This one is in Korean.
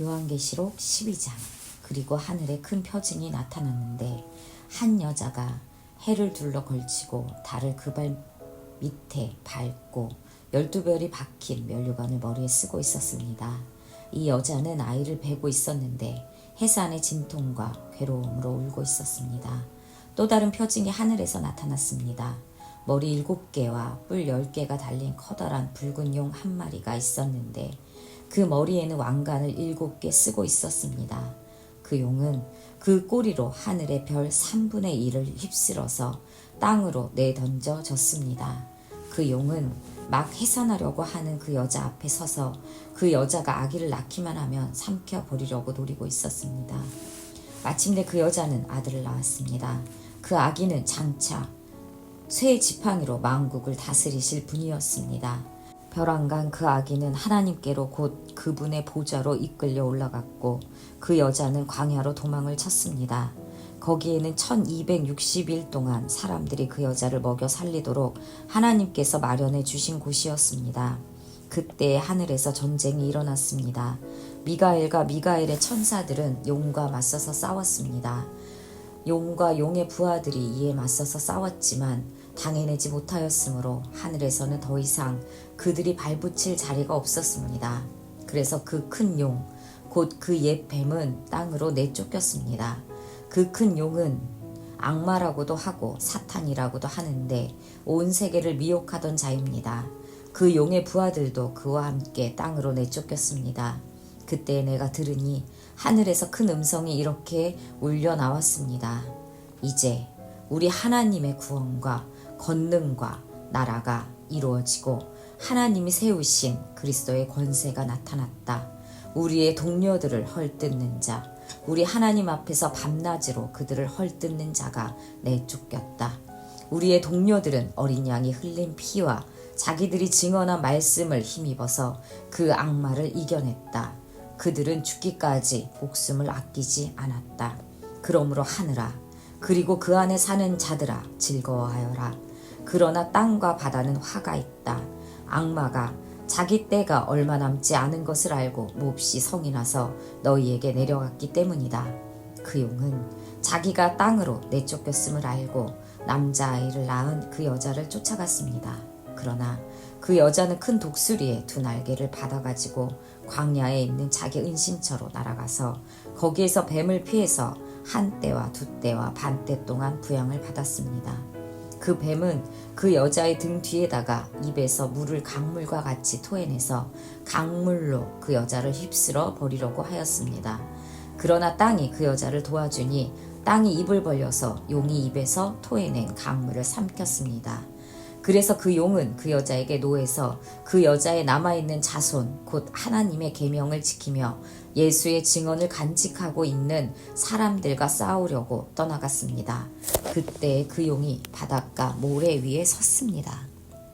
요한계시록 12장 그리고 하늘에 큰 표징이 나타났는데 한 여자가 해를 둘러 걸치고 달을 그 발 밑에 밟고 열두 별이 박힌 면류관을 머리에 쓰고 있었습니다. 이 여자는 아이를 베고 있었는데 해산의 진통과 괴로움으로 울고 있었습니다. 또 다른 표징이 하늘에서 나타났습니다. 머리 일곱 개와 뿔 열 개가 달린 커다란 붉은 용 한 마리가 있었는데 그 머리에는 왕관을 일곱 개 쓰고 있었습니다. 그 용은 그 꼬리로 하늘의 별 3분의 1을 휩쓸어서 땅으로 내던져 졌습니다. 그 용은 막 해산하려고 하는 그 여자 앞에 서서 그 여자가 아기를 낳기만 하면 삼켜 버리려고 노리고 있었습니다. 마침내 그 여자는 아들을 낳았습니다. 그 아기는 장차 쇠 지팡이로 만국을 다스리실 분이었습니다. 벼랑간 그 아기는 하나님께로 곧 그분의 보좌로 이끌려 올라갔고 그 여자는 광야로 도망을 쳤습니다. 거기에는 1260일 동안 사람들이 그 여자를 먹여 살리도록 하나님께서 마련해 주신 곳이었습니다. 그때 하늘에서 전쟁이 일어났습니다. 미가엘과 미가엘의 천사들은 용과 맞서서 싸웠습니다. 용과 용의 부하들이 이에 맞서서 싸웠지만 당해내지 못하였으므로 하늘에서는 더 이상 그들이 발붙일 자리가 없었습니다. 그래서 그 큰 용, 곧 그 옛 뱀은 땅으로 내쫓겼습니다. 그 큰 용은 악마라고도 하고 사탄이라고도 하는데 온 세계를 미혹하던 자입니다. 그 용의 부하들도 그와 함께 땅으로 내쫓겼습니다. 그때 내가 들으니 하늘에서 큰 음성이 이렇게 울려 나왔습니다. 이제 우리 하나님의 구원과 권능과 나라가 이루어지고 하나님이 세우신 그리스도의 권세가 나타났다. 우리의 동료들을 헐뜯는 자, 우리 하나님 앞에서 밤낮으로 그들을 헐뜯는 자가 내쫓겼다. 우리의 동료들은 어린 양이 흘린 피와 자기들이 증언한 말씀을 힘입어서 그 악마를 이겨냈다. 그들은 죽기까지 목숨을 아끼지 않았다. 그러므로 하늘아, 그리고 그 안에 사는 자들아, 즐거워하여라. 그러나 땅과 바다는 화가 있다. 악마가 자기 때가 얼마 남지 않은 것을 알고 몹시 성이 나서 너희에게 내려갔기 때문이다. 그 용은 자기가 땅으로 내쫓겼음을 알고 남자아이를 낳은 그 여자를 쫓아갔습니다. 그러나 그 여자는 큰 독수리에 두 날개를 받아가지고 광야에 있는 자기 은신처로 날아가서 거기에서 뱀을 피해서 한 때와 두 때와 반 때 동안 부양을 받았습니다. 그 뱀은 그 여자의 등 뒤에다가 입에서 물을 강물과 같이 토해내서 강물로 그 여자를 휩쓸어 버리려고 하였습니다. 그러나 땅이 그 여자를 도와주니 땅이 입을 벌려서 용이 입에서 토해낸 강물을 삼켰습니다. 그래서 그 용은 그 여자에게 노해서 그 여자의 남아있는 자손 곧 하나님의 계명을 지키며 예수의 증언을 간직하고 있는 사람들과 싸우려고 떠나갔습니다. 그때 그 용이 바닷가 모래 위에 섰습니다.